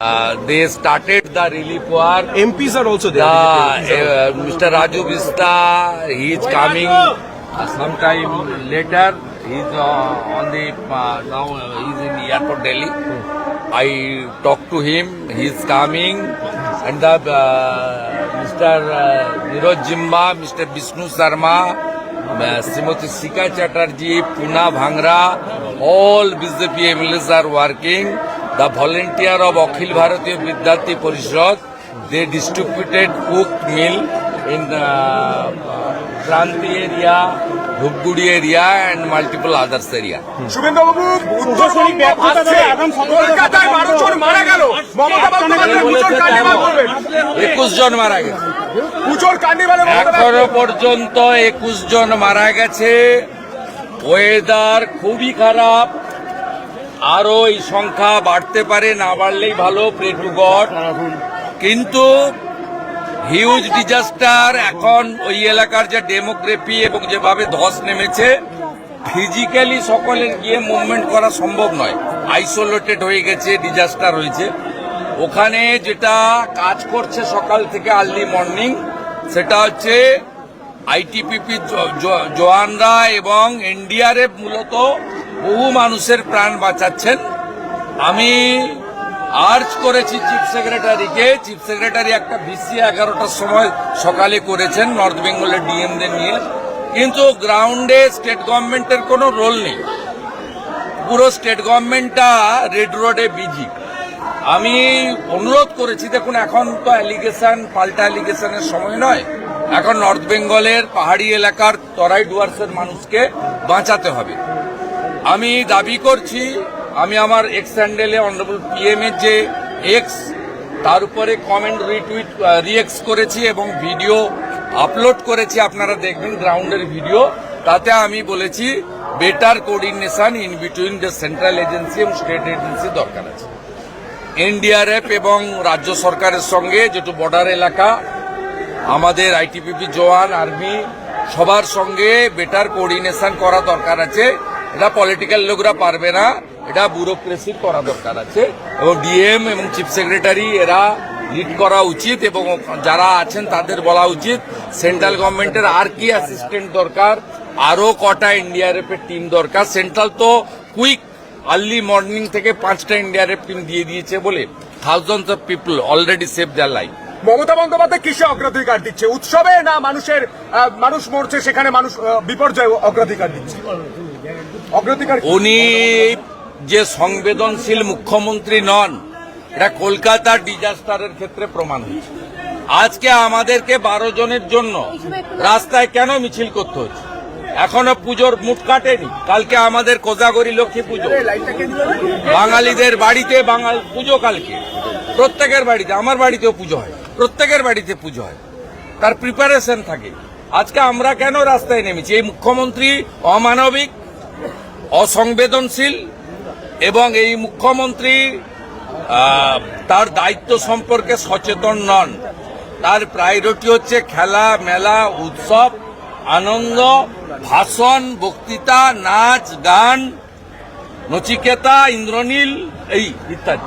Uh, they started the relief work. MPs are also there. The, uh, Mr. Raju Vista, he is coming uh, sometime later. He is uh, on the uh, now uh, he is in the airport Delhi. I talked to him. He is coming, and the uh, Mr. Uh, Niroj Jimba, Mr. Vishnu Sharma, uh, Srimati Sika Chatterjee, Puna Bhangra, all BJP MLAs are working. The volunteer of Akhil Bharatiya Vidyarthi Parishad, they distributed cooked meal in uh, Kranti area, Dhupgudi area and multiple others area. শুভেন্দুবাবু একুশ জন মারা গেছে এখনও পর্যন্ত একুশ জন মারা গেছে weather খুবই খারাপ আরও এই সংখ্যা বাড়তে পারে, না বাড়লেই ভালো প্রে টু গড কিন্তু হিউজ ডিজাস্টার এখন ওই এলাকার যে ডেমোগ্রাফি এবং যেভাবে ধস নেমেছে ফিজিক্যালি সকলের গিয়ে মুভমেন্ট করা সম্ভব নয়। আইসোলেটেড হয়ে গেছে ডিজাস্টার হয়েছে। ওখানে যেটা কাজ করছে সকাল থেকে আর্লি মর্নিং সেটা হচ্ছে আইটিপিপি জওয়ানরা এবং এনডিআরএফ মূলত বহু মানুষের প্রাণ বাঁচাচ্ছেন। আমি আর্জ করেছি চিফ সেক্রেটারিকে। চিফ সেক্রেটারি একটা ভিসি এগারোটার সময় সকালে করেছেন, নর্থ বেঙ্গলের ডিএমদের নিয়ে। কিন্তু গ্রাউন্ডে স্টেট গভর্নমেন্টের কোনো রোল নেই। পুরো স্টেট গভর্নমেন্টটা রেড রোডে বিজি। আমি অনুরোধ করেছি, দেখুন, এখন তো অ্যালিগেশন পাল্টা অ্যালিগেশনের সময় নয়। এখন নর্থ বেঙ্গলের পাহাড়ি এলাকার তরাই ডুয়ার্সের মানুষকে বাঁচাতে হবে। আমি দাবি করছি, আমি আমার এক্স হ্যান্ডেলে অনারেবল পিএম এর যে এক্স তার উপরে কমেন্ট রিটুইট রিএক্স করেছি এবং ভিডিও আপলোড করেছি, আপনারা দেখবেন গ্রাউন্ডের ভিডিও তাতে আমি বলেছি better coordination in between the central agency এবং স্টেট এজেন্সি দরকার আছে। এনডিআরএফ এবং রাজ্য সরকারের সঙ্গে যেটু বর্ডার এলাকা, আমাদের আইটিপিপি জওয়ান আর্মি সবার সঙ্গে বেটার কোঅর্ডিনেশন করা দরকার আছে। এটা পলিটিক্যাল লোকরা পারবে না। এটা ব্যুরোক্রেসির করা দরকার আছে। এবং ডিএম এবং চিফ সেক্রেটারি এরা লিড করা উচিত এবং যারা আছেন তাদের বলা উচিত সেন্ট্রাল গভর্নমেন্টের আর কি অ্যাসিস্ট্যান্ট দরকার? আরও কটা এনডিআরএফ এর টিম দরকার? সেন্ট্রাল তো কুইক আর্লি মর্নিং থেকে পাঁচটা এনডিআরএফ টিম দিয়ে দিয়েছে বলে thousands of people already save their life Mamata Bandyopadhyay কিসে অগ্রাধিকার দিচ্ছে? উৎসবে না মানুষের মানুষ মরছে, সেখানে মানুষ বিপর্যয় অগ্রাধিকার দিচ্ছে? অগ্রাধিকার উনি যে সংবেদনশীল মুখ্যমন্ত্রী নন, এটা কলকাতার ডিজাস্টারের ক্ষেত্রে প্রমাণ হয়েছে। আজকে আমাদেরকে বারো জনের জন্য রাস্তায় কেন মিছিল করতে হচ্ছে? এখনও পুজোর মুট কাটেনি। কালকে আমাদের কোজাগরি লক্ষ্মী পুজো। বাঙালিদের বাড়িতে বাঙাল পুজো কালকে। প্রত্যেকের বাড়িতে, আমার বাড়িতেও পুজো হয়। প্রত্যেকের বাড়িতে পুজো হয়। তার প্রিপারেশন থাকে। আজকে আমরা কেন রাস্তায় নেমেছি? এই মুখ্যমন্ত্রী অমানবিক, অসংবেদনশীল এবং এই মুখ্যমন্ত্রী তার দায়িত্ব সম্পর্কে সচেতন নন। তার প্রায়োরিটি হচ্ছে খেলা, মেলা, উৎসব, আনন্দ, ভাষণ, বক্তৃতা, নাচ, গান, নচিকেতা, ইন্দ্রনীল, এই ইত্যাদি।